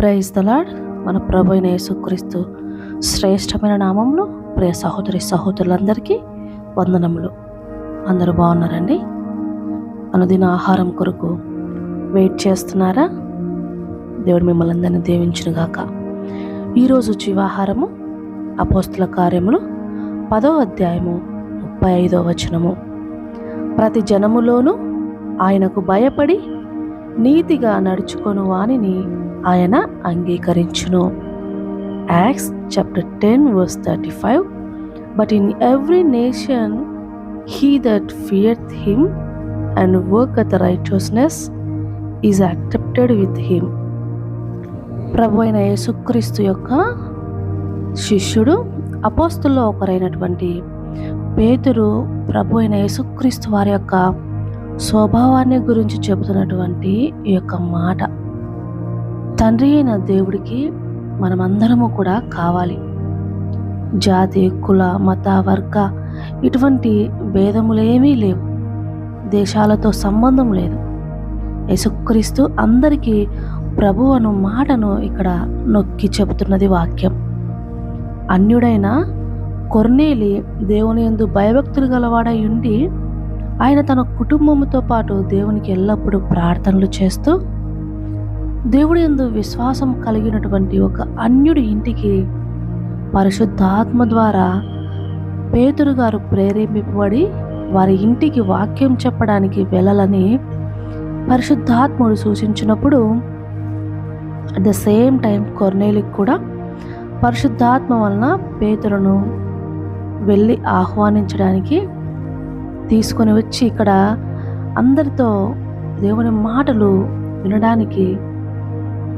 Praise the Lord మన ప్రభు అయిన యేసుక్రీస్తు శ్రేష్టమైన నామంలో ప్రియ సహోదరి సహోదరులందరికీ వందనములు. అందరూ బాగున్నారండి? అనుదిన ఆహారం కొరకు వెయిట్ చేస్తున్నారా? దేవుడు మిమ్మల్ని అందరినీ దీవించునుగాక ఈరోజు జీవాహారము అపోస్తుల కార్యములు పదో అధ్యాయము ముప్పై ఐదో వచనము. ప్రతి జనములోనూ ఆయనకు భయపడి నీతిగా నడుచుకొను వానిని ఆయన అంగీకరించును. Acts chapter ten verse thirty five but in every nation he that feareth him and work at the righteousness is accepted with him ప్రభు అయిన యేసుక్రీస్తు యొక్క శిష్యుడు అపోస్తుల్లో ఒకరైనటువంటి పేతురు ప్రభు అయిన యేసుక్రీస్తు వారి యొక్క స్వభావాన్ని గురించి చెబుతున్నటువంటి ఈ యొక్క మాట. తండ్రి అయిన దేవుడికి మనమందరము కూడా కావాలి. జాతి కుల మత వర్గ ఇటువంటి భేదములేమీ లేవు. దేశాలతో సంబంధం లేదు. యేసుక్రీస్తు అందరికీ ప్రభు అను మాటను ఇక్కడ నొక్కి చెబుతున్నది వాక్యం. అన్యుడైన కొర్నేలి దేవుని ఎందు భయభక్తులు గలవాడై ఉండి ఆయన తన కుటుంబంతో పాటు దేవునికి ఎల్లప్పుడూ ప్రార్థనలు చేస్తూ దేవుడి ఎందు విశ్వాసం కలిగినటువంటి ఒక అన్యుడి ఇంటికి పరిశుద్ధాత్మ ద్వారా పేతురు గారు ప్రేరేపింపబడి వారి ఇంటికి వాక్యం చెప్పడానికి వెళ్ళాలని పరిశుద్ధాత్ముడు సూచించినప్పుడు అట్ ద సేమ్ టైం కొర్నేలికి కూడా పరిశుద్ధాత్మ వలన పేతురును వెళ్ళి ఆహ్వానించడానికి తీసుకొని వచ్చి ఇక్కడ అందరితో దేవుని మాటలు వినడానికి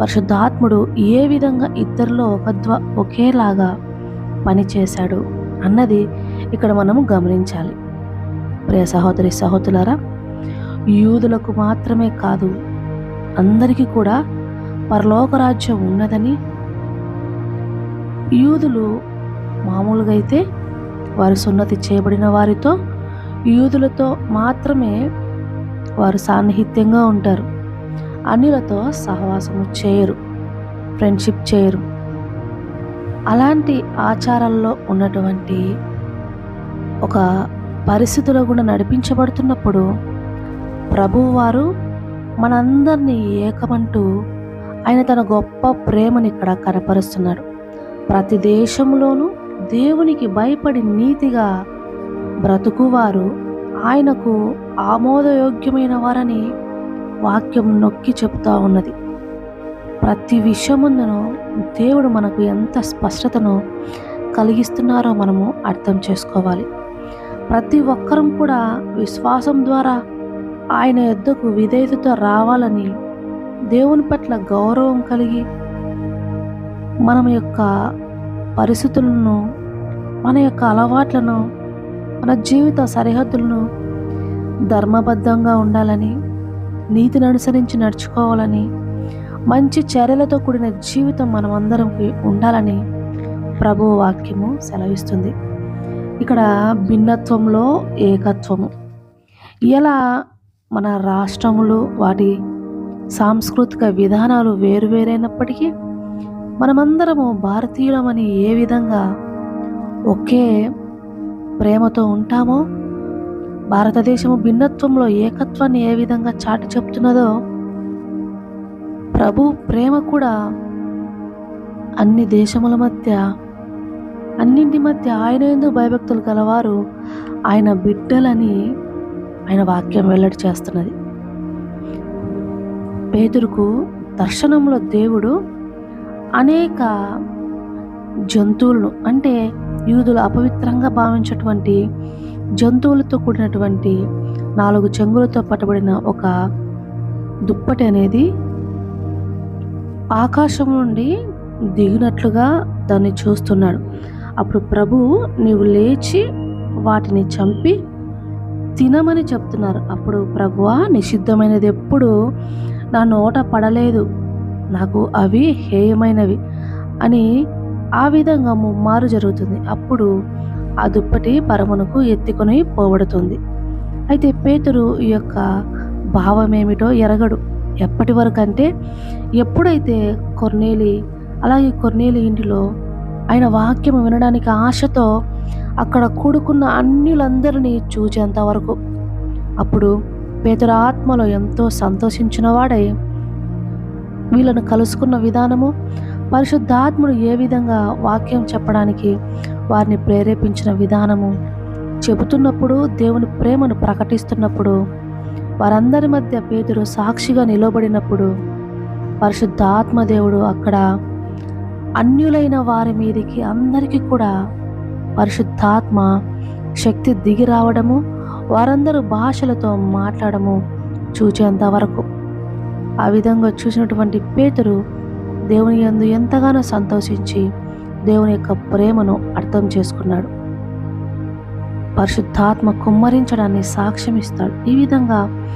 పరిశుద్ధాత్ముడు ఏ విధంగా ఇద్దరిలో ఒకద్వ ఒకేలాగా పనిచేశాడు అన్నది ఇక్కడ మనము గమనించాలి. ప్రియ సహోదరి సహోదరులారా యూదులకు మాత్రమే కాదు అందరికీ కూడా పరలోక రాజ్యం ఉన్నదని యూదులు మామూలుగా అయితే వారు సున్నతి చేయబడిన వారితో యూదులతో మాత్రమే వారు సాన్నిహిత్యంగా ఉంటారు. అన్యులతో సహవాసము చేయరు ఫ్రెండ్షిప్ చేయరు. అలాంటి ఆచారాల్లో ఉన్నటువంటి ఒక పరిస్థితుల కూడా నడిపించబడుతున్నప్పుడు ప్రభువారు మనందరినీ ఏకమంటూ ఆయన తన గొప్ప ప్రేమని ఇక్కడ కనపరుస్తున్నాడు ప్రతి దేశంలోనూ దేవునికి భయపడి నీతిగా బ్రతుకువారు ఆయనకు ఆమోదయోగ్యమైన వారని వాక్యం నొక్కి చెబుతూ ఉన్నది. ప్రతి విషయముందును దేవుడు మనకు ఎంత స్పష్టతను కలిగిస్తున్నారో మనము అర్థం చేసుకోవాలి. ప్రతి ఒక్కరం కూడా విశ్వాసం ద్వారా ఆయన యుద్ధకు విధేయతతో రావాలని దేవుని పట్ల గౌరవం కలిగి మనం యొక్క పరిస్థితులను మన యొక్క అలవాట్లను మన జీవిత సరిహద్దులను ధర్మబద్ధంగా ఉండాలని నీతిని అనుసరించి నడుచుకోవాలని మంచి చర్యలతో కూడిన జీవితం మనమందరంకి ఉండాలని ప్రభు వాక్యము సెలవిస్తుంది. ఇక్కడ భిన్నత్వంలో ఏకత్వము. ఇలా మన రాష్ట్రములు వాటి సాంస్కృతిక విధానాలు వేరువేరైనప్పటికీ మనమందరము భారతీయులమని ఏ విధంగా ఒకే ప్రేమతో ఉంటామో భారతదేశము భిన్నత్వంలో ఏకత్వాన్ని ఏ విధంగా చాటి చెప్తున్నదో ప్రభు ప్రేమ కూడా అన్ని దేశముల మధ్య అన్నింటి మధ్య ఆయన ఎందుకు భయభక్తులు గలవారు ఆయన బిడ్డలని ఆయన వాక్యం వెల్లడి చేస్తున్నది. పేతురుకు దర్శనంలో దేవుడు అనేక జంతువులను అంటే యూదులు అపవిత్రంగా భావించేటువంటి జంతువులతో కూడినటువంటి నాలుగు చెంగులతో పట్టబడిన ఒక దుప్పటి అనేది ఆకాశం నుండి దిగినట్లుగా దాన్ని చూస్తున్నాడు. అప్పుడు ప్రభు నీవు లేచి వాటిని చంపి తినమని చెప్తున్నారు. అప్పుడు ప్రభువా నిషిద్ధమైనది ఎప్పుడు నా నోట పడలేదు. నాకు అవి హేయమైనవి అని ఆ విధంగా ముమ్మారు జరుగుతుంది. అప్పుడు ఆ దుప్పటి పరమునకు ఎత్తుకొని పోబడుతుంది. అయితే పేతురు ఈ యొక్క భావమేమిటో ఎరగడు. ఎప్పటి వరకు అంటే ఎప్పుడైతే కొర్నేలి అలాగే కొర్నేలి ఇంటిలో ఆయన వాక్యం వినడానికి ఆశతో అక్కడ కూడుకున్న అన్యులందరినీ చూచేంత వరకు అప్పుడు పేతురు ఆత్మలో ఎంతో సంతోషించినవాడై వీళ్ళను కలుసుకున్న విధానము పరిశుద్ధాత్ముడు ఏ విధంగా వాక్యం చెప్పడానికి వారిని ప్రేరేపించిన విధానము. చెబుతున్నప్పుడు దేవుని ప్రేమను ప్రకటిస్తున్నప్పుడు వారందరి మధ్య పేదరు సాక్షిగా నిలబడినప్పుడు పరిశుద్ధ ఆత్మదేవుడు అక్కడ అన్యులైన వారి మీదకి అందరికీ కూడా పరిశుద్ధాత్మ శక్తి దిగి రావడము వారందరూ భాషలతో మాట్లాడము చూచేంత వరకు. ఆ విధంగా చూసినటువంటి పేతురు దేవుని యందు ఎంతగానో సంతోషించి దేవుని యొక్క ప్రేమను అర్థం చేసుకున్నాడు. పరిశుద్ధాత్మ కుమ్మరించడాన్ని సాక్ష్యం ఇస్తాడు. ఈ విధంగా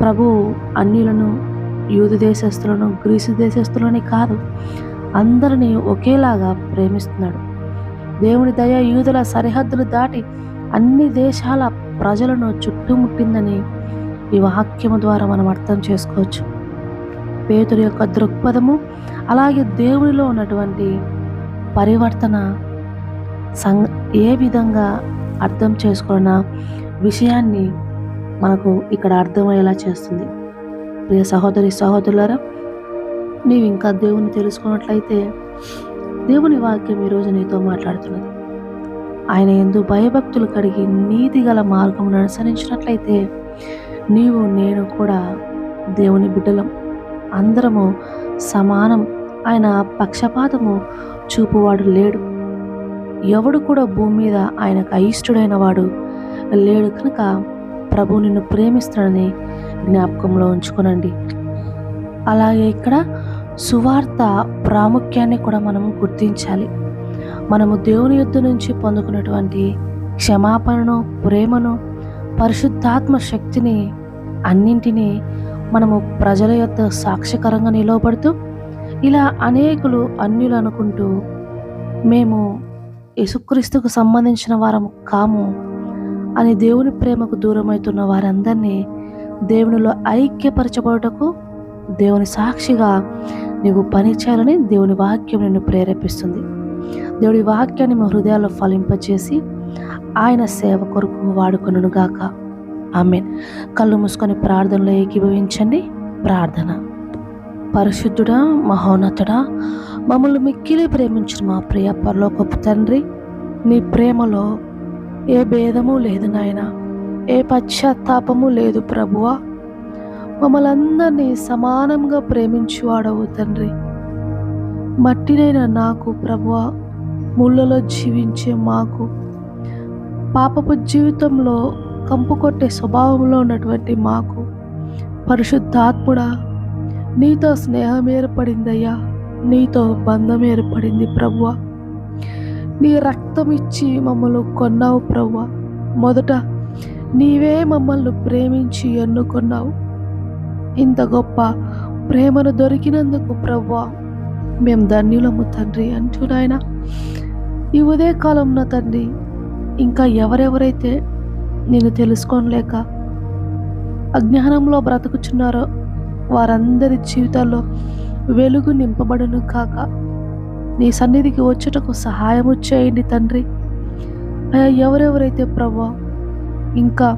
ప్రభు అన్యులను యూదు దేశస్తులను గ్రీసు దేశస్తులని కాదు అందరినీ ఒకేలాగా ప్రేమిస్తున్నాడు. దేవుని దయ యూదుల సరిహద్దులు దాటి అన్ని దేశాల ప్రజలను చుట్టుముట్టిందని ఈ వాక్యము ద్వారా మనం అర్థం చేసుకోవచ్చు. పేతురు యొక్క దృక్పథము అలాగే దేవునిలో ఉన్నటువంటి పరివర్తన సంగ ఏ విధంగా అర్థం చేసుకున్న విషయాన్ని మనకు ఇక్కడ అర్థమయ్యేలా చేస్తుంది. ప్రియ సహోదరి సహోదరులారా నీవు ఇంకా దేవుని తెలుసుకున్నట్లయితే దేవుని వాక్యం ఈరోజు నీతో మాట్లాడుతున్నది. ఆయన ఎందు భయభక్తులు కడిగి నీతి గల మార్గం అనుసరించినట్లయితే నీవు నేను కూడా దేవుని బిడ్డలం. అందరము సమానం ఆయన పక్షపాతము చూపువాడు లేడు. ఎవడు కూడా భూమి మీద ఆయనకు అయిష్టుడైన వాడు లేడు కనుక ప్రభు నిన్ను ప్రేమిస్తాడని జ్ఞాపకంలో ఉంచుకునండి. అలాగే ఇక్కడ సువార్త ప్రాముఖ్యాన్ని కూడా మనం గుర్తించాలి. మనము దేవుని యుద్ధ నుంచి పొందుకున్నటువంటి క్షమాపణను ప్రేమను పరిశుద్ధాత్మ శక్తిని అన్నింటినీ మనము ప్రజల యొక్క సాక్ష్యకరంగా నిలవబడుతూ ఇలా అనేకులు అన్యులు అనుకుంటూ మేము యేసుక్రీస్తుకు సంబంధించిన వారము కాము అని దేవుని ప్రేమకు దూరమవుతున్న వారందరినీ దేవునిలో ఐక్యపరచబడుటకు దేవుని సాక్షిగా నీవు పని చేయాలని దేవుని వాక్యం నిన్ను ప్రేరేపిస్తుంది. దేవుడి వాక్యాన్ని మీ హృదయాల్లో ఫలింపచేసి ఆయన సేవ కొరకు వాడుకొనుగాక గాక ఆమె కళ్ళు మూసుకొని ప్రార్థనలో ఏకీభవించండి. ప్రార్థన. పరిశుద్ధుడా మహోన్నతుడా మమ్మల్ని మిక్కిలి ప్రేమించిన మా ప్రియ పరలోకపు తండ్రి నీ ప్రేమలో ఏ భేదము లేదు నాయన ఏ పశ్చాత్తాపము లేదు ప్రభువా. మమ్మల్ని అందరినీ సమానంగా ప్రేమించువాడవు తండ్రి. మట్టినైన నాకు ప్రభువా ముళ్ళలో జీవించే మాకు పాపపు జీవితంలో కంపు కొట్టే స్వభావంలో ఉన్నటువంటి మాకు పరిశుద్ధాత్ముడా నీతో స్నేహం ఏర్పడిందయ్యా. నీతో బంధం ఏర్పడింది ప్రభువ నీ రక్తం ఇచ్చి మమ్మల్ని కొన్నావు ప్రభువ మొదట నీవే మమ్మల్ని ప్రేమించి ఎన్నుకొన్నావు. ఇంత గొప్ప ప్రేమను దొరికినందుకు ప్రభువ మేము ధన్యులము తండ్రి అంటూ నాయన. ఈ ఉదయ కాలంలో తండ్రి ఇంకా ఎవరెవరైతే నేను తెలుసుకోలేక అజ్ఞానంలో బ్రతుకుచున్నారో వారందరి జీవితాల్లో వెలుగు నింపబడును కాక. నీ సన్నిధికి వచ్చుటకు సహాయము చేయండి తండ్రి. అయ్యా ఎవరెవరైతే ప్రభా ఇంకా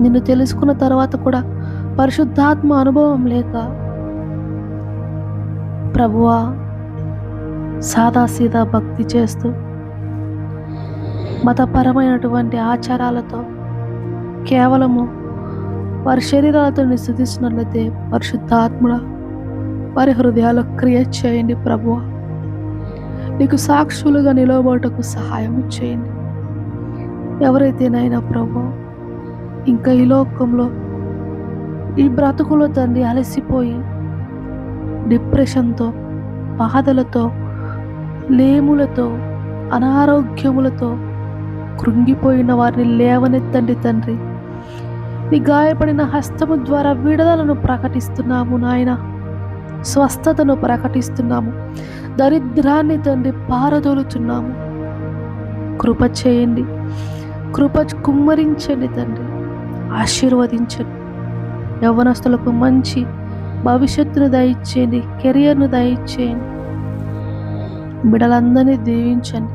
నిన్ను తెలుసుకున్న తర్వాత కూడా పరిశుద్ధాత్మ అనుభవం లేక ప్రభువా సాదాసీదా భక్తి చేస్తూ మతపరమైనటువంటి ఆచారాలతో కేవలము వారి శరీరాలతో స్థుతిస్తున్నట్లయితే పరిశుద్ధాత్ముడ వారి హృదయాలు క్రియ చేయండి ప్రభువ. నీకు సాక్షులుగా నిలవబోటకు సహాయం చేయండి. ఎవరైతేనైనా ప్రభు ఇంకా ఈ లోకంలో ఈ బ్రతుకులో తండ్రి అలసిపోయి డిప్రెషన్తో బాధలతో లేములతో అనారోగ్యములతో కృంగిపోయిన వారిని లేవనెత్తండి తండ్రి. నీ గాయపడిన హస్తము ద్వారా విడుదలను ప్రకటిస్తున్నాము నాయన. స్వస్థతను ప్రకటిస్తున్నాము. దరిద్రాన్ని తండ్రి పారదోలుతున్నాము. కృప చేయండి. కృప కుమ్మరించండి తండ్రి. ఆశీర్వదించండి. యవ్వనస్తులకు మంచి భవిష్యత్తును దయచేయండి కెరియర్ను దయచేయండి. బిడలందరినీ దీవించండి.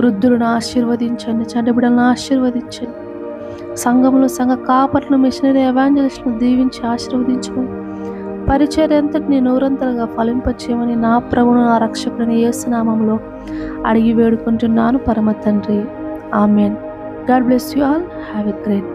వృద్ధులను ఆశీర్వదించండి చంటి బిడలను ఆశీర్వదించండి. సంఘములు సంఘ కాపట్లను మిషనరీ ఎవాంజలిస్టులను దీవించి ఆశీర్వదించమని పరిచయం నేను నీ నూరంతలుగా ఫలింపచేయమని నా ప్రభును నా రక్షకుడిని ఏసునామంలో అడిగి వేడుకుంటున్నాను. పరమ తండ్రి. Amen. God bless you all. Have a great